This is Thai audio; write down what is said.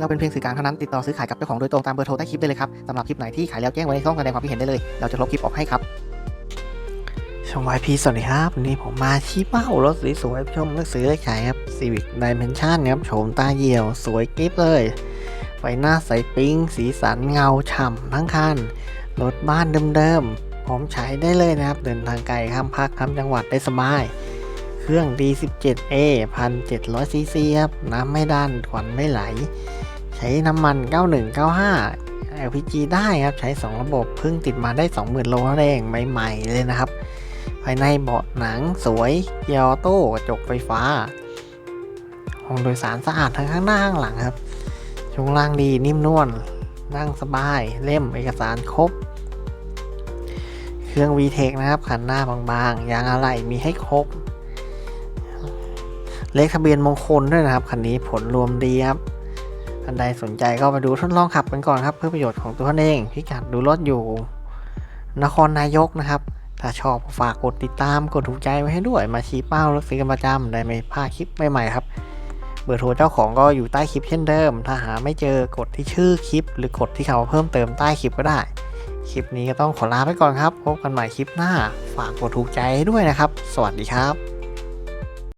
เราเป็นเพียงสื่อกลางเท่านั้นติดต่อซื้อขายกับเจ้าของโดยตรงตามเบอร์โทรใต้คลิปได้เลยครับสำหรับคลิปไหนที่ขายแล้วแจ้งไว้ในช่องแสดงความคิดเห็นได้เลย เราจะลบคลิปออกให้ครับชมวายพีสวัสดีครับวันนี้ผมมาชี้เป้ารถสวยๆชมเลือกซื้อได้ขายครับ Civic Dimension ครับโฉมตาเหี่ยว สวยกิ๊บเลยไฟหน้าใสปิ๊งสีสันเงาฉ่ำทั้งคันรถบ้านเดิมๆผมใช้ได้เลยนะครับ เดินทางไกลข้ามภาคข้ามจังหวัดได้สบาย เครื่อง D17A 1,700ซีซีครับน้ำไม่ด้านควันไม่ไหล ใช้น้ำมัน 9195 LPG ได้ครับ ใช้ 2 ระบบเพิ่งติดมาได้ 20,000 โลเท่านั้นเองใหม่ ๆ เลยนะครับ ภายในเบาะหนังสวยเกียร์ออโต้กระจกไฟฟ้า ห้องโดยสารสะอาดทั้งข้างหน้าข้างหลังครับ ช่วงล่างดีนิ่มนวลนั่งสบายเล่มเอกสารครบ เครื่อง VTEC นะครับคันหน้าบางๆ ยางอะไหล่มีให้ครบเลขทะเบียนมงคลด้วยนะครับคันนี้ผลรวมดีครับานใดสนใจก็มาดูทดลองขับกันก่อนครับ เพื่อประโยชน์ของตัวท่านเองพิกัดดูรถอยู่ นครนายกนะครับ ถ้าชอบฝากกดติดตามกดถูกใจไว้ให้ด้วย มาชี้เป้าเลือกซื้อกันประจำได้ไม่พลาดคลิปใหม่ๆครับเบอร์โทรเจ้าของก็อยู่ใต้คลิปเช่นเดิม ถ้าหาไม่เจอกดที่ชื่อคลิป หรือกดที่คำว่าเพิ่มเติมใต้คลิปก็ได้ คลิปนี้ก็ต้องขอลาไปก่อนครับ พบกันใหม่คลิปหน้า ฝากกดถูกใจให้ด้วยนะครับ สวัสดีครับ